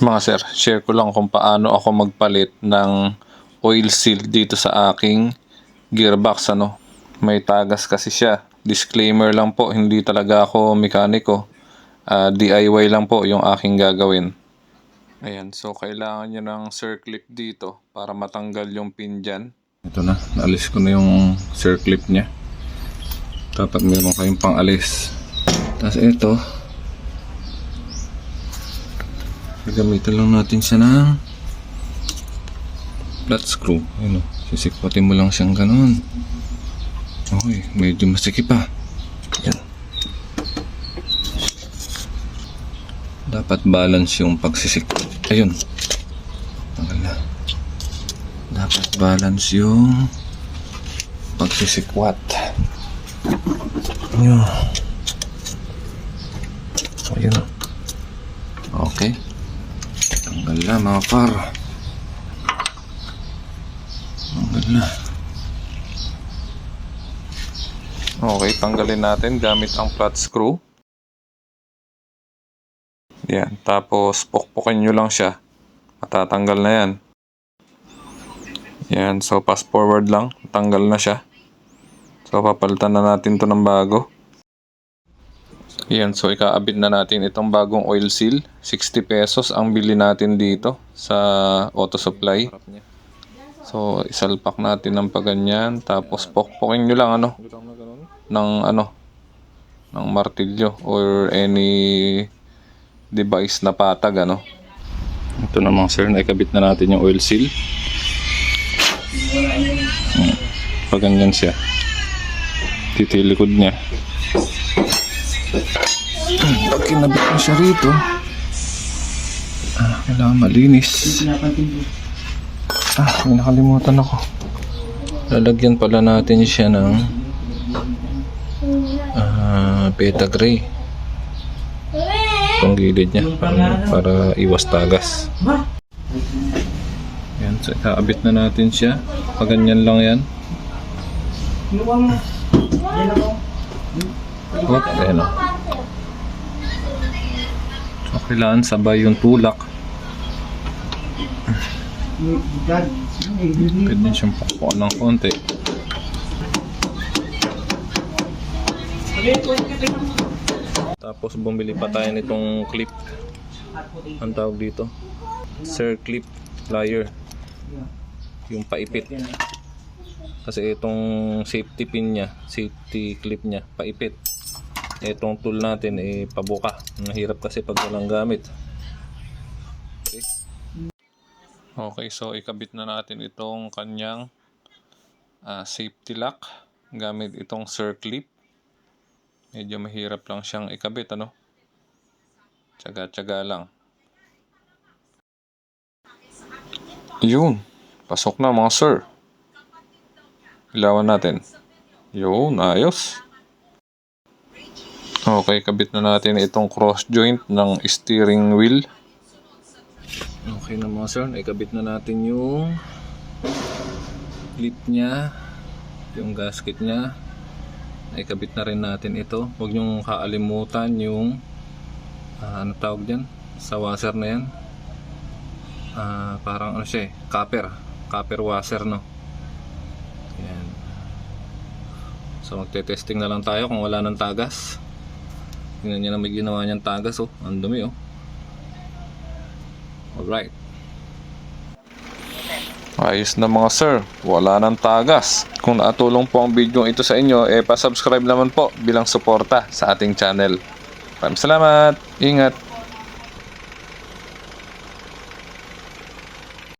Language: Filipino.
Mga sir, share ko lang kung paano ako magpalit ng oil seal dito sa aking gearbox ano. May tagas kasi siya. Disclaimer lang po, hindi talaga ako mekaniko. Ah, DIY lang po yung aking gagawin. Ayan, so kailangan nyo ng circlip dito para matanggal yung pin dyan. Ito na, naalis ko na yung circlip niya. Dapat meron kayong pang alis. Tapos ito, Gagamitan lang natin siya ng flat screw. Ayun o. Sisikwatin mo lang siyang ganun. Okay, medyo masikip pa. Yan. Dapat balance yung pagsisik. Ayun. Tanggal na. Dapat balance yung pagsisikwat. Ayun. Ayun. Okay. Na mga par. Tanggal na. Okay, tanggalin natin gamit ang flat screw. Yan, tapos pukpukin nyo lang siya. Matatanggal na yan. Yan, so pass forward lang. Tanggal na siya. So papalitan na natin to ng bago. Yan, so ikaabit na natin itong bagong oil seal. 60 pesos ang bili natin dito sa auto supply. So isalpak natin ng paganyan. Tapos pokpokin nyo lang ano, ng ano, ng martilyo or any device na patag ano. Ito na mga sir, naikabit na natin yung oil seal. Paganyan siya. Dito yung likod niya. Pag kinabit mo siya rito, ah, kailangan malinis. Ah, may nakalimutan ako. Lalagyan pala natin siya ng ah, beta gray. Itong gilid niya para, para iwas tagas. Yan, so kakabit na natin siya. Paganyan lang yan. Hop, ayan o. Kailangan sabay yung tulak. Pwede siyang pakpuan ng konti. Tapos bumili pa tayo nitong clip. Ang tawag dito? Sir clip plier. Yung paipit. Kasi itong safety pin niya, safety clip niya, paipit. Itong tool natin eh pabuka. Mahirap kasi pag walang gamit. Okay. Okay, so ikabit na natin itong kanyang ah, safety lock gamit itong circlip. Medyo mahirap lang siyang ikabit, ano? Tsaga-tsaga lang. Yun. Pasok na mga sir. Ilawan natin. Yun, ayos. Okay, kabit na natin itong cross joint ng steering wheel. Okay na mga sir, ikabit na natin yung clip niya, yung gasket niya. Ikabit na rin natin ito. Huwag niyong kaalimutan yung ah, ano tawag dyan? Sa washer na yan. Ah, parang ano siya eh, copper. Copper washer no. Yan. So magte-testing na lang tayo kung wala ng tagas. Tingnan niyo na may ginawa niyang tagas oh. Ang dumi oh. Alright. Ayos na mga sir, wala nang tagas. Kung nakatulong po ang video ito sa inyo, eh pa-subscribe naman po bilang suporta sa ating channel. Maraming salamat, ingat.